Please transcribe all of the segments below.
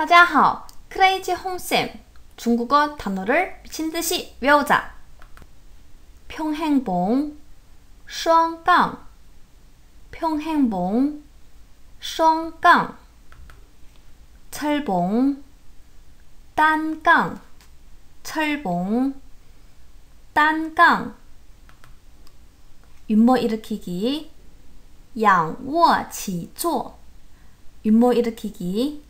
大家好, 크레이지 홍쌤. 중국어 단어를 미친 듯이 외우자. 평행봉, 쌍강. 평행봉, 쌍강. 철봉, 단강. 철봉, 단강. 윗모 일으키기, 양워 지조. 윗모 일으키기.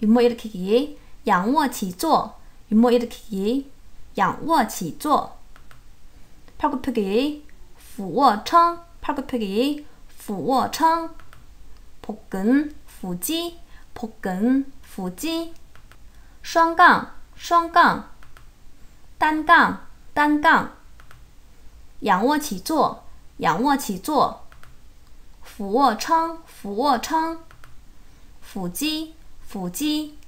有摸一的起，仰卧起坐；有摸一的起，仰卧起坐。抛个抛个俯卧撑；抛个抛个俯卧撑。抱根腹肌，抱根腹肌。双杠，双杠；单杠，单杠。仰卧起坐，仰卧起坐；俯卧撑，俯卧撑；腹肌。腹肌，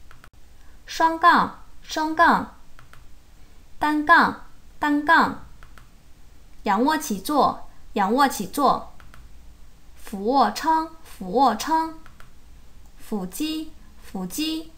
双杠，双杠，单杠，单杠，仰卧起坐，仰卧起坐，俯卧撑，俯卧撑，腹肌，腹肌。